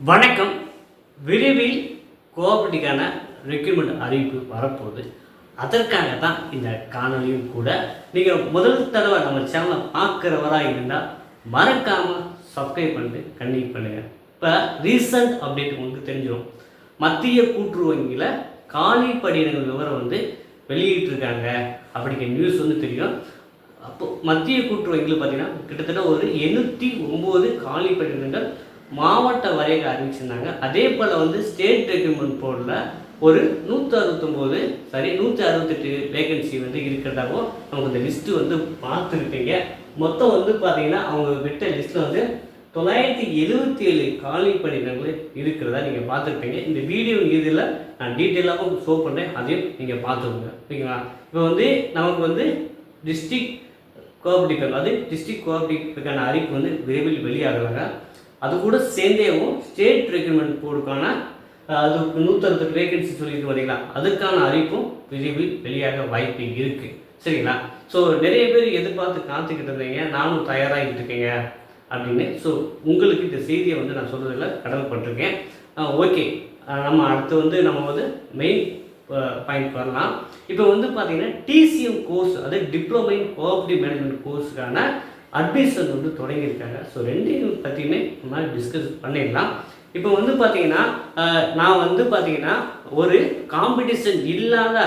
வணக்கம். விரைவில் கோஆபரேட்டிக்கான ரெக்யூர்மெண்ட் அறிவிப்பு வரப்போகுது. அதற்காக தான் இந்த காணொலியும் கூட நீங்கள் முதல் தடவை நம்ம சேனலை பார்க்குறவராக இருந்தால் மறக்காமல் சப்ஸ்கிரைப் பண்ணிட்டு கண்டிப்பாக பண்ணுங்கள் இப்போ ரீசன்ட் அப்டேட் உங்களுக்கு தெரிஞ்சிடும் மத்திய கூட்டுறவு வங்கியில் காலி பணியிடங்கள் விவரம் வந்து வெளியிட்டிருக்காங்க. அப்படிங்கிற நியூஸ் வந்து தெரியும். அப்போ மத்திய கூட்டுறவு வங்கியில் பார்த்தீங்கன்னா கிட்டத்தட்ட ஒரு எண்ணூற்றி ஒம்பது காலி பணியிடங்கள் மாவட்ட வரையாக அறிவிச்சிருந்தாங்க. அதே போல் வந்து ஸ்டேட் ரெக்ரூட்மெண்ட் போர்டில் ஒரு நூற்றி அறுபத்தொம்போது சாரி நூற்றி அறுபத்தெட்டு வேகன்சி வந்து இருக்கிறதாகவும் அவங்க இந்த லிஸ்ட்டு வந்து பார்த்துருப்பீங்க. மொத்தம் வந்து பார்த்தீங்கன்னா அவங்க விட்ட லிஸ்ட்டில் வந்து தொள்ளாயிரத்தி எழுபத்தி ஏழு காலி பணியிடங்கள் இருக்கிறதா நீங்கள் பார்த்துருப்பீங்க. இந்த வீடியோ இதில் நான் டீட்டெயிலாகவும் ஷோ பண்ணுறேன் அதையும் நீங்கள் பார்த்துக்கோங்க. ஓகேங்களா இப்போ வந்து நமக்கு வந்து டிஸ்ட்ரிக்ட் கோஆபரேட்டிவ் அது டிஸ்ட்ரிக்ட் கோஆபரேட்டிவ்க்கான அறிவிப்பு வந்து விரைவில் வெளியாகிறாங்க அது கூட சேர்ந்தேவும் ஸ்டேட் ரெக்ரூட்மெண்ட் போர்டுக்கான அது நூற்றி வேகன்சி சொல்லியிருக்கு வரீங்களா அதுக்கான அறிவிப்பும் விரைவில் வெளியாக வாய்ப்பு இருக்குது சரிங்களா? ஸோ நிறைய பேர் எதிர்பார்த்து காத்துக்கிட்டு இருந்தீங்க நானும் தயாராகிட்டு இருக்கேங்க. அப்படின்னு ஸோ உங்களுக்கு இந்த செய்தியை வந்து நான் சொல்கிறதில் கடமைப்பட்டிருக்கேன். ஓகே நம்ம அடுத்து வந்து நம்ம வந்து மெயின் பாயிண்ட் வரலாம். இப்போ வந்து பார்த்தீங்கன்னா டிசிஎம் கோர்ஸ் அது டிப்ளமோ இன் கோஆபரேட்டிவ் மேனேஜ்மெண்ட் கோர்ஸுக்கான அட்மிஷன் வந்து தொடங்கியிருக்காங்க. ஸோ ரெண்டையும் பற்றியுமே மாதிரி டிஸ்கஸ் பண்ணிடலாம். இப்போ வந்து பார்த்தீங்கன்னா நான் வந்து பார்த்தீங்கன்னா ஒரு காம்படிஷன் இல்லாத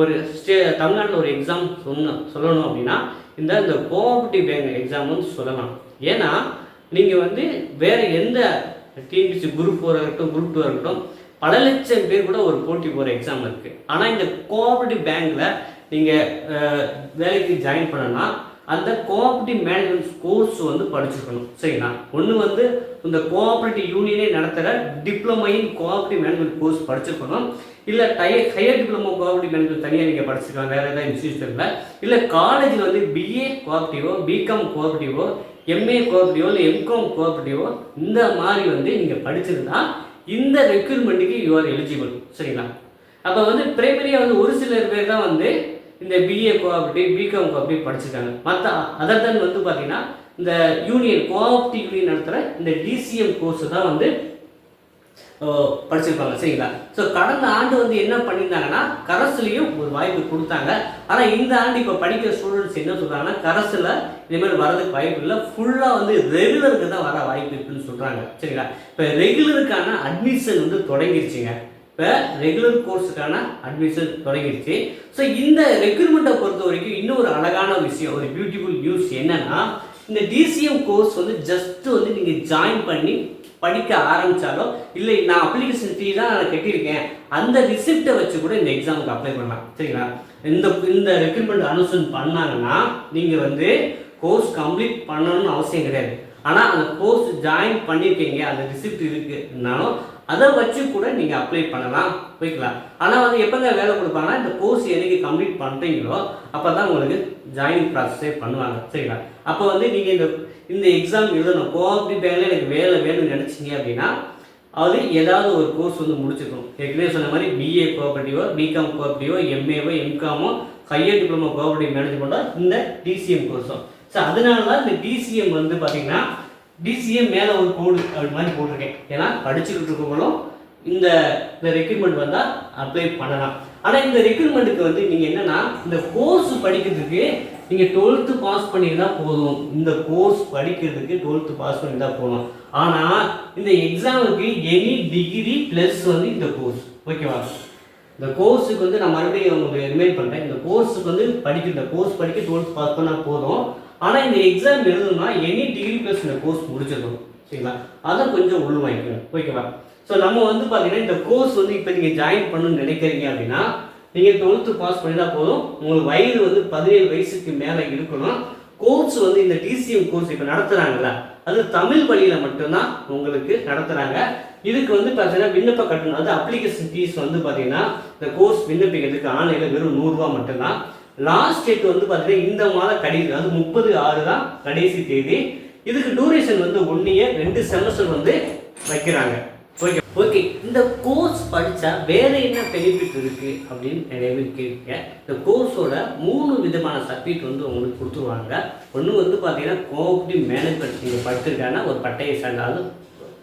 ஒரு ஸ்டே தமிழ்நாட்டில் ஒரு எக்ஸாம் சொன்ன சொல்லணும் அப்படின்னா இந்த இந்த கோஆபரேட்டிவ் பேங்க் எக்ஸாம் வந்து சொல்லலாம். ஏன்னா நீங்கள் வந்து வேறு எந்த டிஎன்பிசி குரூப் ஃபோராக இருக்கட்டும் குரூப் டூ இருக்கட்டும் பல லட்சம் பேர் கூட ஒரு போட்டி போகிற எக்ஸாம் இருக்குது ஆனால் இந்த கோஆபரேட்டிவ் பேங்க்கில் நீங்கள் வேலைக்கு ஜாயின் பண்ணனா அந்த கோஆப்ரேட்டிவ் மேனேஜ்மெண்ட் கோர்ஸ் வந்து படிச்சிருக்கணும். சரிங்களா? ஒன்று வந்து இந்த கோஆப்ரேட்டிவ் யூனியனே நடத்துகிற diploma in cooperative management course படிச்சிருக்கணும். இல்லை டய ஹையர் டிப்ளமோ கோஆப்ரேட்டிவ் மேனேஜ்மெண்ட் தனியாக நீங்கள் படிச்சிருக்கலாம். வேறு ஏதாவது இன்ஸ்டியூஷனில் இல்லை காலேஜில் வந்து பிஏ கோஆப்ரேட்டிவோ பிகாம் கோஆப்ரேட்டிவோ எம்ஏ கோஆப்ரேட்டிவோ இல்லை எம்காம் கோஆப்ரேட்டிவோ இந்த மாதிரி வந்து நீங்கள் படிச்சிருந்தா இந்த ரெக்யூர்மெண்ட்டுக்கு யூ ஆர் எலிஜிபிள் சரிங்களா? அப்போ வந்து பிரைமரியாக வந்து ஒரு சிலர் பேர் தான் வந்து இந்த பிஏ கோஆபரேட்டிவ் பிகாம் கோஆபரேட்டிவ் படிச்சிருக்காங்க. மற்ற அதர் தன் வந்து பார்த்தீங்கன்னா இந்த யூனியன் கோஆபரேட்டிவ் யூனியன் நடத்துகிற இந்த டிசிஎம் கோர்ஸ் தான் வந்து படிச்சிருப்பாங்க. சரிங்களா? ஸோ கடந்த ஆண்டு வந்து என்ன பண்ணியிருந்தாங்கன்னா கரஸ்லையும் ஒரு வாய்ப்பு கொடுத்தாங்க. ஆனால் இந்த ஆண்டு இப்போ படிக்கிற ஸ்டூடெண்ட்ஸ் என்ன சொல்கிறாங்கன்னா கரஸில் இனிமேல் வரதுக்கு வாய்ப்பு இல்லை. ஃபுல்லாக வந்து ரெகுலருக்கு தான் வர வாய்ப்பு இருக்குன்னு சொல்கிறாங்க சரிங்களா? இப்போ ரெகுலருக்கான அட்மிஷன் வந்து தொடங்கிருச்சுங்க. இப்போ ரெகுலர் கோர்ஸுக்கான அட்மிஷன் தொடங்கிடுச்சு. ஸோ இந்த ரெக்ரூட்மெண்ட்டை பொறுத்த வரைக்கும் இன்னும் ஒரு அழகான விஷயம் ஒரு பியூட்டிஃபுல் நியூஸ் என்னன்னா இந்த டிசிஎம் கோர்ஸ் வந்து ஜஸ்ட் வந்து நீங்கள் ஜாயின் பண்ணி படிக்க ஆரம்பித்தாலோ இல்லை நான் அப்ளிகேஷன் ஃபீ தான் நான் கட்டியிருக்கேன் அந்த ரிசிப்டை வச்சு கூட இந்த எக்ஸாமுக்கு அப்ளை பண்ணலாம். சரிங்களா? இந்த இந்த ரெக்ரூட்மெண்ட் அனௌன்ஸ்மெண்ட் பண்ணாங்கன்னா நீங்கள் வந்து கோர்ஸ் கம்ப்ளீட் பண்ணணும்னு அவசியம் கிடையாது. ஆனால் அந்த கோர்ஸ் ஜாயின் பண்ணியிருக்கீங்க அந்த ரிசிப்ட் இருக்குனாலும் அதை வச்சு கூட நீங்கள் அப்ளை பண்ணலாம். போய்க்கலாம் ஆனால் வந்து எப்போங்க வேலை கொடுப்பாங்கன்னா இந்த கோர்ஸ் என்னைக்கு கம்ப்ளீட் பண்ணுறீங்களோ அப்போ தான் உங்களுக்கு ஜாயின் ப்ராசஸே பண்ணுவாங்க. சரிங்களா? அப்போ வந்து நீங்கள் இந்த இந்த எக்ஸாம் எழுதணும். கோஆப்டிவ் பேங்கில் எனக்கு வேலை வேணும்னு நினச்சிங்க அப்படின்னா அது ஏதாவது ஒரு கோர்ஸ் வந்து முடிச்சிருக்கணும் ஏற்கனவே சொன்ன மாதிரி பிஏ கோஆபரேட்டிவோ பிகாம் கோஆபரேட்டிவோ எம்ஏவோ எம்காமோ ஹையர் டிப்ளமோ கோஆபரேட்டிவ் மேனேஜ்மெண்ட்டோ இந்த டிசிஎம் கோர்ஸும் ஸோ அதனால தான் இந்த டிசிஎம் வந்து பார்த்தீங்கன்னா டிசிஎம் மேலே ஒரு கோடு அப்படி மாதிரி போட்டிருக்கேன். ஏன்னா படிச்சுக்கிட்டு இருக்கவங்களும் இந்த இந்த ரெக்ரூட்மெண்ட் வந்தால் அப்ளை பண்ணலாம். ஆனால் இந்த ரெக்ரூட்மெண்ட்டுக்கு வந்து நீங்கள் என்னென்னா இந்த கோர்ஸ் படிக்கிறதுக்கு நீங்கள் டுவெல்த்து பாஸ் பண்ணியிருந்தால் போதும். இந்த கோர்ஸ் படிக்கிறதுக்கு டுவெல்த்து பாஸ் பண்ணியிருந்தால் போதும். ஆனால் இந்த எக்ஸாமுக்கு எனி டிகிரி ப்ளஸ் வந்து இந்த கோர்ஸ் ஓகேவா இந்த கோர்ஸுக்கு வந்து நான் மறுபடியும் உங்களுக்கு ரிமைண்ட் பண்ணுறேன் இந்த கோர்ஸுக்கு வந்து படிக்க இந்த கோர்ஸ் படிக்க டுவெல்த் பாஸ் பண்ணால் போதும். ஆனால் இந்த எக்ஸாம் எழுதணும்னா எனி டிகிரி ப்ளஸ் இந்த கோர்ஸ் முடிச்சிடணும். சரிங்களா? அதை கொஞ்சம் உள்ள வாங்கிக்கணும். ஓகேவா ஸோ நம்ம வந்து பார்த்தீங்கன்னா இந்த கோர்ஸ் வந்து இப்போ நீங்கள் ஜாயின் பண்ணணும்னு நினைக்கிறீங்க அப்படின்னா நீங்கள் டுவெல்த்து பாஸ் பண்ணினா போதும். உங்களுக்கு வயது வந்து பதினேழு வயசுக்கு மேலே இருக்கணும். கோர்ஸ் வந்து இந்த டிசிஎம் கோர்ஸ் இப்போ நடத்துகிறாங்கல்ல அது தமிழ் வழியில் மட்டும்தான் உங்களுக்கு நடத்துகிறாங்க இதுக்கு வந்து பார்த்தீங்கன்னா விண்ணப்ப கட்டணம் அது அப்ளிகேஷன் ஃபீஸ் வந்து பார்த்தீங்கன்னா இந்த கோர்ஸ் விண்ணப்பிக்கிறதுக்கு ஆன்லைனில் வெறும் நூறுரூவா மட்டும்தான். லாஸ்ட் டேட் வந்து பார்த்தீங்கன்னா இந்த மாதம் கடைசி அது முப்பது ஆறு தான் கடைசி தேதி. இதுக்கு டூரேஷன் வந்து ஒன் இயர் ரெண்டு செமஸ்டர் வந்து வைக்கிறாங்க. ஓகே ஓகே இந்த கோர்ஸ் படித்தா வேற என்ன பெனிஃபிட் இருக்குது அப்படின்னு நிறைய பேர் கேட்க இந்த கோர்ஸோட மூணு விதமான சர்டிஃபிகேட் வந்து உங்களுக்கு கொடுத்துருவாங்க. ஒன்று வந்து பார்த்தீங்கன்னா கோஆப்டிவ் மேனேஜ்மெண்ட் நீங்கள் படிச்சிருக்காங்கன்னா ஒரு பட்டையை சார்ந்தாலும்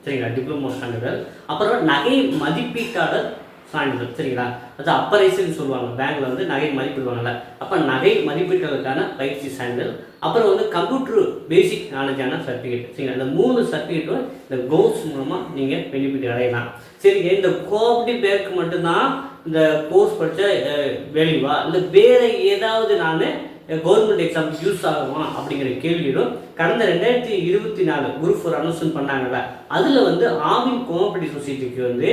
சரிங்களா டிப்ளமோ சான்றிதழ். அப்புறம் நகை மதிப்பீட்டாளர் சான்றிதழ் சரிங்களா? அது அப்பரைசன் சொல்லுவாங்க. பேங்க்ல வந்து நகை மதிப்பிடுவாங்கல்ல. அப்போ நகை மதிப்பீட்டாளருக்கான பயிற்சி சான்றிதழ். அப்புறம் வந்து கம்ப்யூட்டர் பேசிக் நாலேஜான சர்டிஃபிகேட் சரிங்களா? இந்த மூணு சர்டிஃபிகேட்டும் இந்த கோர்ஸ் மூலமாக நீங்கள் பெனிஃபிட் அடையலாம். சரிங்க இந்த கோஆப்டிவ் பேங்க் மட்டும்தான் இந்த கோர்ஸ் படித்த வேல்யூவா இல்லை வேறு ஏதாவது நான் கவர்மெண்ட் எக்ஸாம் யூஸ் ஆகுமா அப்படிங்கிற கேள்வியிலும் கடந்த ரெண்டாயிரத்தி இருபத்தி நாலு குரூப் ஃபோர் அனௌன்ஸ்மெண்ட் பண்ணாங்கல்ல அதில் வந்து ஆவின் கோஆபரேட்டிவ் சொசைட்டிக்கு வந்து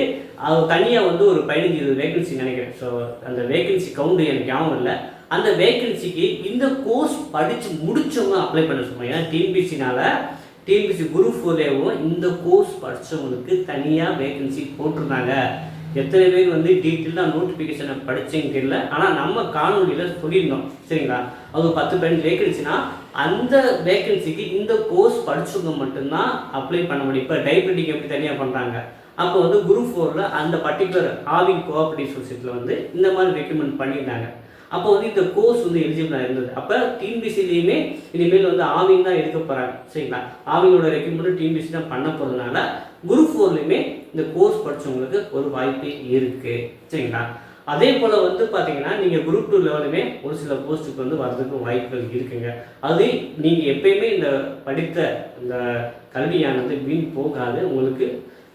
அது தனியாக வந்து ஒரு பதினஞ்சு இருபது வேகன்சி நினைக்கிறேன். ஸோ அந்த வேகன்சி கவுண்ட் எனக்கு ஞாபகம் இல்லை. அந்த வேகன்சிக்கு இந்த கோர்ஸ் படித்து முடிச்சவங்க அப்ளை பண்ண சொல்லுவாங்க ஏன்னா டிஎன்பிசினால டிஎன்பிசி குரூப் ஃபோர்லேயும் இந்த கோர்ஸ் படித்தவங்களுக்கு தனியாக வேகன்சி போட்டிருந்தாங்க. எத்தனை பேர் வந்து டீட்டெயிலாக நோட்டிஃபிகேஷனை படிச்சேன்னு தெரியல. ஆனால் நம்ம காணொலியில் சொல்லியிருந்தோம். சரிங்களா? அது பத்து பதினஞ்சு வேகன்சினா அந்த வேகன்சிக்கு இந்த கோர்ஸ் படிச்சவங்க மட்டும்தான் அப்ளை பண்ண முடியும். இப்போ டைப்ரைட்டிங் எப்படி தனியாக பண்ணுறாங்க அப்போ வந்து குரூப் ஃபோரில் அந்த பர்டிகுலர் ஆவின் கோஆப்ரேட்டிவ் சொசைட்டியில் வந்து இந்த மாதிரி ரெக்கமெண்ட் பண்ணியிருந்தாங்க. அப்போ வந்து இந்த கோர்ஸ் வந்து எலிஜிபிளாக இருந்தது அப்போ டிஎன்பிசிலையுமே இனிமேல் வந்து ஆவின் தான் எடுக்க போகிறாங்க சரிங்களா? ஆவினோட ரெக்கமெண்ட் டிஎன்பிசி தான் பண்ண போகிறதுனால குரூப் ஃபோர்லையுமே இந்த கோர்ஸ் படித்தவங்களுக்கு ஒரு வாய்ப்பு இருக்குது சரிங்களா? அதே போல் வந்து பார்த்தீங்கன்னா நீங்கள் குரூப் டூ லெவலுமே ஒரு சில போஸ்ட்டுக்கு வந்து வர்றதுக்கு வாய்ப்புகள் இருக்குங்க. அது நீங்கள் எப்பயுமே இந்த படித்த இந்த கல்வியானது வீண் போகாது. உங்களுக்கு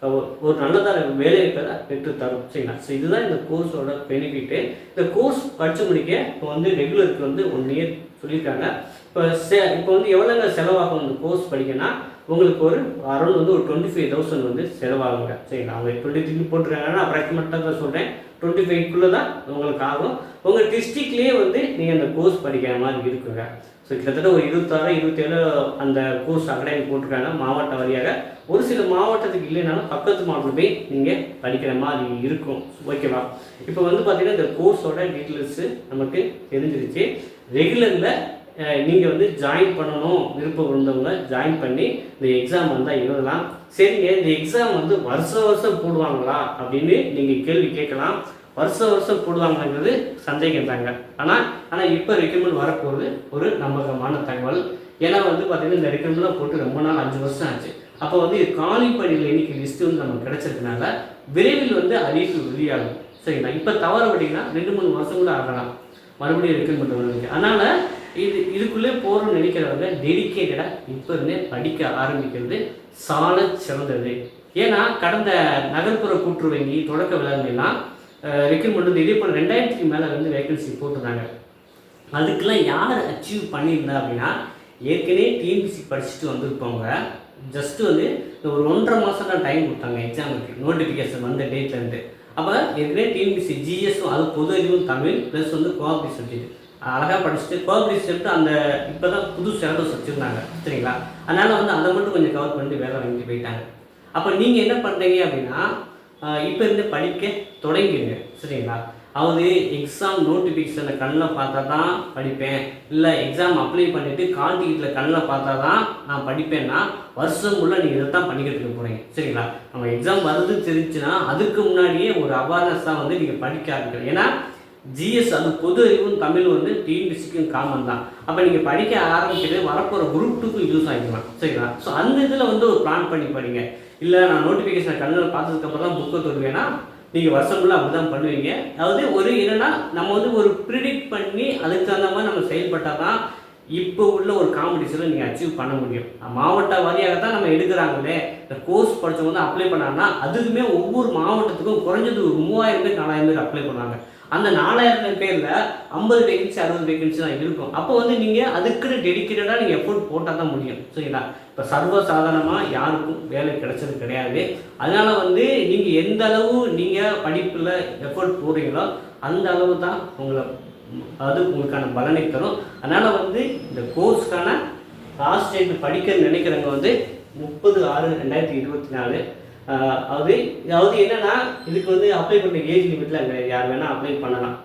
ஒரு நல்லதான வேலைகளை பெற்று தரும். சரிங்களா? ஸோ இதுதான் இந்த கோர்ஸோட பெனிஃபிட்டு இந்த கோர்ஸ் படித்து முடிக்க இப்போ வந்து ரெகுலருக்கு வந்து ஒன் இயர் சொல்லியிருக்காங்க. இப்போ செ இப்போ வந்து எவ்வளோங்க செலவாகும் இந்த கோர்ஸ் படிக்கணும்னா உங்களுக்கு ஒரு அரௌண்ட் வந்து ஒரு டுவெண்ட்டி ஃபைவ் தௌசண்ட் வந்து செலவாகுங்க. சரிங்களா? அவங்க டுவெண்ட்டி த்ரீ போட்டிருக்காங்கன்னா அப்ராக்சிமேட்டாக தான் சொல்கிறேன் டுவெண்ட்டி ஃபைவ்க்குள்ளே தான் உங்களுக்கு ஆகும். உங்கள் டிஸ்ட்ரிக்ட்லேயே வந்து நீங்கள் அந்த கோர்ஸ் படிக்கிற மாதிரி இருக்குங்க. ஸோ கிட்டத்தட்ட ஒரு இருபத்தாறு இருபத்தேழு அந்த கோர்ஸ் அகாடமி போட்டிருக்காங்க. மாவட்ட வாரியாக ஒரு சில மாவட்டத்துக்கு இல்லைனாலும் பக்கத்து மாவட்டம் போய் நீங்கள் படிக்கிற மாதிரி இருக்கும். ஓகேவா இப்போ வந்து பார்த்தீங்கன்னா இந்த கோர்ஸோட டீட்டெயில்ஸு நமக்கு தெரிஞ்சிருச்சு. ரெகுலரில் நீங்கள் வந்து ஜாயின் பண்ணணும் விருப்பம் இருந்தவங்க ஜாயின் பண்ணி இந்த எக்ஸாம் வந்தால் எழுதலாம். சரிங்க இந்த எக்ஸாம் வந்து வருஷம் வருஷம் போடுவாங்களா அப்படின்னு நீங்கள் கேள்வி கேட்கலாம். வருஷம் வருஷம் போடுவாங்கங்கிறது சந்தேகம் தாங்க ஆனால் ஆனால் இப்போ ரெக்கமெண்ட் வரப்போகிறது ஒரு நம்பகமான தகவல். ஏன்னா வந்து பார்த்தீங்கன்னா இந்த ரெக்கமெண்ட்லாம் போட்டு ரொம்ப நாள் அஞ்சு வருஷம் ஆச்சு. அப்போ வந்து காலி பணிகள் எண்ணிக்கை லிஸ்ட்டு வந்து நமக்கு கிடைச்சதுனால விரைவில் வந்து அறிவிப்பு வெளியாகும். சரிங்களா? இப்போ தவறு அப்படின்னா ரெண்டு மூணு வருஷம் கூட ஆகலாம். மறுபடியும் ரெக்கமெண்ட் வருவீங்க அதனால் இது இதுக்குள்ளே போகிறோம்னு நினைக்கிறவங்க டெடிக்கேட்டடாக இப்போ இருந்தே படிக்க ஆரம்பிக்கிறது சால சிறந்தது. ஏன்னா கடந்த நகர்ப்புற கூற்று வங்கி தொடக்க விழாங்கெல்லாம் ரெக்ரூட்மெண்ட் வந்து இதே போல் ரெண்டாயிரத்துக்கு மேலே வந்து வேகன்சி போட்டிருந்தாங்க. அதுக்கெல்லாம் யார் அச்சீவ் பண்ணியிருந்தா அப்படின்னா ஏற்கனவே டிஎன்பிசி படிச்சுட்டு வந்திருப்பவங்க ஜஸ்ட்டு வந்து இந்த ஒரு ஒன்றரை மாதம் தான் டைம் கொடுத்தாங்க எக்ஸாமுக்கு நோட்டிஃபிகேஷன் வந்த டேட்லேருந்து அப்போ ஏற்கனவே டிஎன்பிசி ஜிஎஸும் அது பொது அறிவும் தமிழ் ப்ளஸ் வந்து கோஆப்ரேட்டிவ் சப்ஜெக்ட் அழகாக படிச்சுட்டு கோஆப்ரேட்டிவ் அந்த இப்போ தான் புது சிலபஸ் வச்சுருந்தாங்க சரிங்களா? அதனால் வந்து அதை மட்டும் கொஞ்சம் கவர் பண்ணிட்டு வேலை வாங்கிட்டு போயிட்டாங்க. அப்போ நீங்கள் என்ன பண்ணுறீங்க அப்படின்னா இப்போ இருந்து படிக்க தொடங்கிடுங்க சரிங்களா? அதாவது எக்ஸாம் நோட்டிஃபிகேஷனை கண்ணில் பார்த்தா தான் படிப்பேன். இல்லை எக்ஸாம் அப்ளை பண்ணிவிட்டு கால் டிக்கெட்டில் கண்ணில் பார்த்தா தான் நான் படிப்பேன்னா வருஷம் உள்ள நீங்கள் இதை தான் பண்ணிக்கிட்டு போகிறீங்க சரிங்களா? நம்ம எக்ஸாம் வருது தெரிஞ்சுன்னா அதுக்கு முன்னாடியே ஒரு அவேர்னஸ் தான் வந்து நீங்கள் படிக்க ஆரம்பிக்கணும். ஏன்னா ஜிஎஸ் அது பொது அறிவும் தமிழ் வந்து டிஎன்பிசிக்கும் காமன் தான். அப்போ நீங்கள் படிக்க ஆரம்பிக்கிறது வரப்போகிற குரூப் டூக்கும் யூஸ் ஆகிக்கலாம் சரிங்களா? ஸோ அந்த இதில் வந்து ஒரு பிளான் பண்ணி படிங்க. இல்லை நான் நோட்டிஃபிகேஷன் கண்ணில் பார்த்ததுக்கப்புறம் தான் புக்கை தொடுவேன்னா நீங்கள் வருஷம் ஃபுல்லாக அப்படி தான் பண்ணுவீங்க. அதாவது ஒரு என்னென்னா நம்ம வந்து ஒரு ப்ரிடிக்ட் பண்ணி அதுக்கு தகுந்த மாதிரி நம்ம செயல்பட்டால் தான் இப்போ உள்ள ஒரு காம்படிஷனில் நீங்கள் அச்சீவ் பண்ண முடியும். மாவட்ட வாரியாக தான் நம்ம எடுக்கிறாங்களே. இந்த கோர்ஸ் படித்தவங்க வந்து அப்ளை பண்ணாங்கன்னா அதுக்குமே ஒவ்வொரு மாவட்டத்துக்கும் குறைஞ்சது ஒரு மூவாயிரம் பேர் நாலாயிரம் பேர் அப்ளை பண்ணாங்க. அந்த நாலாயிரம் பேரில் ஐம்பது வேகன்சி அறுபது வேகன்சி தான் இருக்கும். அப்போ வந்து நீங்கள் அதுக்குன்னு டெடிக்கேட்டடாக நீங்கள் எஃபோர்ட் போட்டால் தான் முடியும். சரிங்களா? இப்போ சர்வசாதாரணமாக யாருக்கும் வேலை கிடைச்சது கிடையாது. அதனால் வந்து நீங்கள் எந்த அளவு நீங்கள் படிப்பில் எஃபோர்ட் போடுறீங்களோ அந்த அளவு தான் உங்களை அது உங்களுக்கான பலனை தரும். அதனால் வந்து இந்த கோர்ஸ்க்கான லாஸ்ட் டேட் படிக்க நினைக்கிறவங்க வந்து முப்பது ஆறு ரெண்டாயிரத்தி இருபத்தி நாலு. அது அதாவது என்னென்னா இதுக்கு வந்து அப்ளை பண்ணுற ஏஜ் லிமிட்லாம் கிடையாது. யார் வேணால் அப்ளை பண்ணலாம்.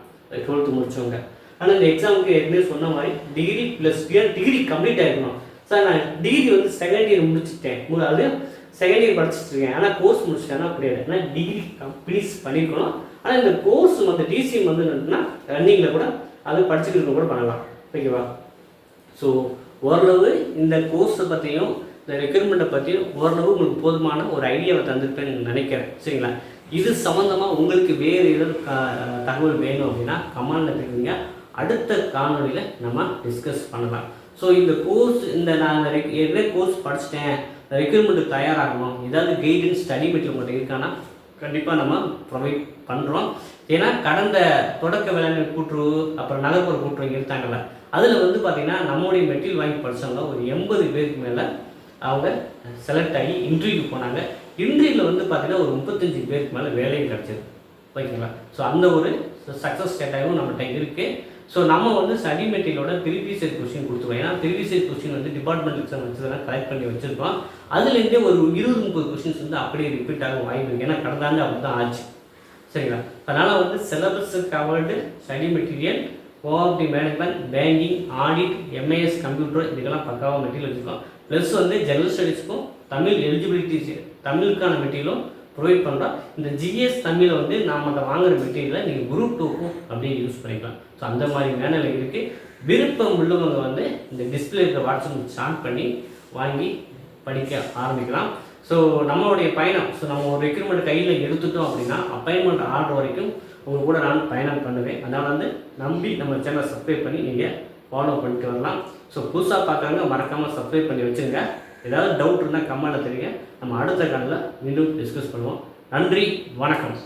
டுவெல்த்து முடிச்சவங்க. ஆனால் இந்த எக்ஸாமுக்கு ஏற்கனவே சொன்ன மாதிரி degree plus year degree complete ஆகிருக்கணும் sir நான் டிகிரி வந்து செகண்ட் இயர் முடிச்சுட்டேன். அது செகண்ட் இயர் படிச்சுட்டு இருக்கேன் ஆனால் கோர்ஸ் முடிச்சிட்டேன்னா கிடையாது ஆனால் டிகிரி கம்ப்ளீட் பண்ணியிருக்கணும் ஆனால் இந்த கோர்ஸ் வந்து டிசிஎம் வந்து என்னன்னா ரன்னிங்கில் கூட அது படிச்சுக்கிட்டு கூட பண்ணலாம் ஓகேவா ஸோ ஓரளவு இந்த கோர்ஸை பற்றியும் இந்த ரெக்ரூட்மெண்ட்டை பற்றியும் ஓரளவு உங்களுக்கு போதுமான ஒரு ஐடியாவை தந்திருப்பேன்னு நினைக்கிறேன் சரிங்களா இது சம்மந்தமாக உங்களுக்கு வேறு ஏதாவது க- தகவல் வேணும் அப்படின்னா கமெண்டில் தெரிவிங்க அடுத்த காணொலியில் நம்ம டிஸ்கஸ் பண்ணலாம் ஸோ இந்த கோர்ஸ் இந்த நான் இந்த ஏற்கனவே கோர்ஸ் படிச்சிட்டேன் ரெக்ரூட்மெண்ட்டுக்கு தயாராகணும். ஏதாவது கைடன்ஸ் ஸ்டடி மெட்டீரியல் மட்டும் இருக்கான்னா கண்டிப்பாக நம்ம ப்ரொவைட் பண்ணுறோம் ஏன்னா கடந்த தொடக்க வேளாண்மை கூட்டுறவு அப்புறம் நகர்ப்புற கூட்டுறவு இருந்தாங்கல்ல அதில் வந்து பார்த்திங்கன்னா நம்மளுடைய மெட்டீரியல் வாங்கி படித்தவங்க ஒரு எண்பது பேருக்கு மேலே அவங்க செலக்ட் ஆகி இன்டர்வியூக்கு போனாங்க. இன்டர்வியூவில் வந்து பார்த்திங்கன்னா ஒரு முப்பத்தஞ்சு பேருக்கு மேலே வேலையும் கிடச்சிது ஓகேங்களா? ஸோ அந்த ஒரு சக்ஸஸ் ஸ்டேட்டாகவும் நம்மகிட்ட இருக்குது ஸோ நம்ம வந்து ஸ்டடி மெட்டீரியலோட ப்ரீவியஸ் கொஸ்டின் கொடுத்துருவோம். ஏன்னா ப்ரீவியஸ் கொஸ்டின் வந்து டிபார்ட்மெண்ட் எக்ஸாம் வச்சு தான் கலெக்ட் பண்ணி வச்சுருக்கோம். அதுலேருந்தே ஒரு இருபது முப்பது கொஸ்டின்ஸ் வந்து அப்படியே ரிப்பீட் ஆக வாய்ப்பு ஏன்னா கடந்த ஆண்டு அப்படி தான் ஆச்சு. சரிங்களா? அதனால் வந்து syllabus covered study material கோஆப்டி management banking audit MAS computer இதுக்கெல்லாம் பக்காவாக மெட்டீரியல் வச்சுருக்கோம். ப்ளஸ் வந்து ஜெனரல் ஸ்டடீஸ்க்கும் தமிழ் எலிஜிபிலிட்டி தமிழுக்கான மெட்டீரியலும் ப்ரொவைட் பண்ணுறோம் இந்த ஜிஎஸ் தமிழை வந்து நாம் அதை வாங்குகிற மெட்டீரியலை நீங்கள் குரூப் டூக்கும் அப்படியே யூஸ் பண்ணிக்கலாம். ஸோ அந்த மாதிரி மேனல் இருக்குது விருப்பம் உள்ளவங்க வந்து இந்த டிஸ்பிளே இருக்க வாட்ஸ்அப் ஸ்டார்ட் பண்ணி வாங்கி படிக்க ஆரம்பிக்கலாம். ஸோ நம்மளுடைய பயணம். ஸோ நம்ம ஒரு ரெக்ரூட்மெண்ட் கையில் எடுத்துட்டோம் அப்படின்னா அப்பாயின்மெண்ட் ஆர்டர் வரைக்கும் உங்கள் கூட நான் பயணம் பண்ணுவேன். அதனால் வந்து நம்பி நம்ம சேனலை சப்ஸ்கிரைப் பண்ணி நீங்கள் ஃபாலோ பண்ணிட்டு வரலாம். ஸோ புதுசாக பார்க்குறவங்க மறக்காமல் சப்ஸ்கிரைப் பண்ணி வச்சுருங்க. ஏதாவது டவுட் இருந்தால் கமெண்ட்டில் தெரியுங்க. நம்ம அடுத்த காலில் மீண்டும் டிஸ்கஸ் பண்ணுவோம். நன்றி வணக்கம்.